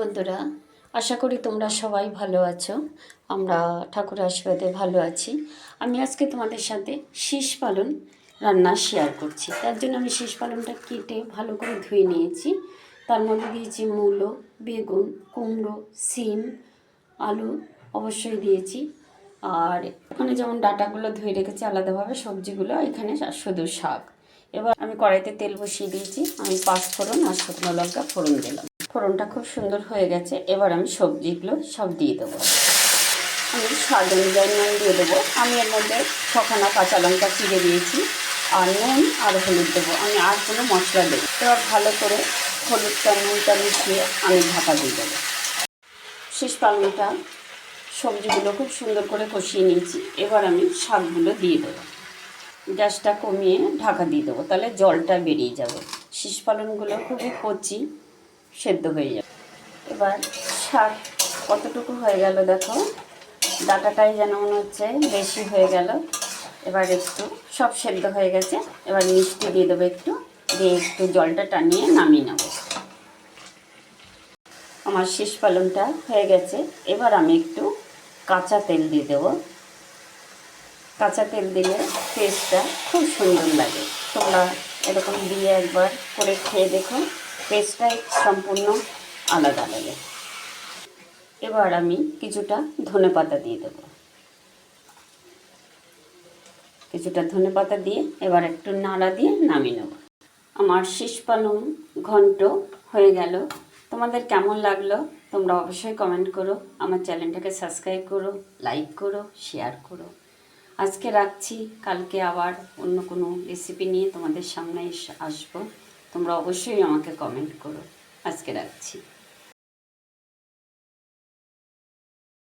বন্ধুরা, আশা করি তোমরা সবাই ভালো আছো। আমরা ঠাকুর আশীর্বাদে ভালো আছি। আমি আজকে তোমাদের সাথে শীষ পালন রান্না শেয়ার করছি। তার জন্য আমি শীষ পালনটা কেটে ভালো করে ধুয়ে নিয়েছি। তার মধ্যে দিয়েছি মূলো, বেগুন, কুমড়ো, সিম, আলু অবশ্যই দিয়েছি। আর এখানে যেমন ডাটাগুলো ধুয়ে রেখেছি আলাদাভাবে, সবজিগুলো এখানে শুধু শাক। এবার আমি কড়াইতে তেল বসিয়ে দিয়েছি। আমি পাঁচ ফোড়ন আর শুকনো লঙ্কা ফোড়ন দিলাম। ফোড়নটা খুব সুন্দর হয়ে গেছে। এবার আমি সবজিগুলো সব দিয়ে দেবো। আমি স্বাদ অনুযায়ী নুন দিয়ে দেবো। আমি এর মধ্যে ছখানা কাঁচা লঙ্কা চিড়ে দিয়েছি আর নুন আর হলুদ দেবো। আমি আর কোনো মশলা দেবো এবার ভালো করে হলুদটা, নুনটা মিশিয়ে আমি ঢাকা দিয়ে দেবো। শেষ পালনটা সবজিগুলো খুব সুন্দর করে কষিয়ে নিয়েছি। এবার আমি শাকগুলো দিয়ে দেবো। গ্যাসটা কমিয়ে ঢাকা দিয়ে দেবো। তাহলে জলটা বেরিয়ে যাবে। শীষ পালনগুলো খুবই কচি সেদ্ধ হয়ে যাবে। এবার শাক কতটুকু হয়ে গেল দেখো? ডাটাটাই যেন মনে হচ্ছে বেশি হয়ে গেল। এবার একটু সব সেদ্ধ হয়ে গেছে। এবার মিষ্টি দিয়ে দেবো একটু। দিয়ে একটু জলটা টানিয়ে নামিয়ে নেব। আমার শেষ পালনটা হয়ে গেছে। এবার আমি একটু কাঁচা তেল দিয়ে দেবো। কাঁচা তেল দিলে টেস্টটা খুব সুন্দর লাগে। তোমরা এরকম দিয়ে একবার করে খেয়ে দেখো। টেস্টটাই সম্পূর্ণ আলাদা লাগে এবার আমি কিছুটা ধনে পাতা দিয়ে দেবো। কিছুটা ধনে পাতা দিয়ে এবার একটু নাড়া দিয়ে নামিয়ে নেব। আমার শীষ ঘন্ট হয়ে গেল। তোমাদের কেমন লাগল? তোমরা অবশ্যই কমেন্ট করো। আমার চ্যানেলটাকে সাবস্ক্রাইব করো লাইক করো শেয়ার করো। আজকে রাখছি। কালকে আবার অন্য কোনো রেসিপি নিয়ে তোমাদের সামনে আসব। তোমরা অবশ্যই আমাকে কমেন্ট করো। আজকে রাখছি।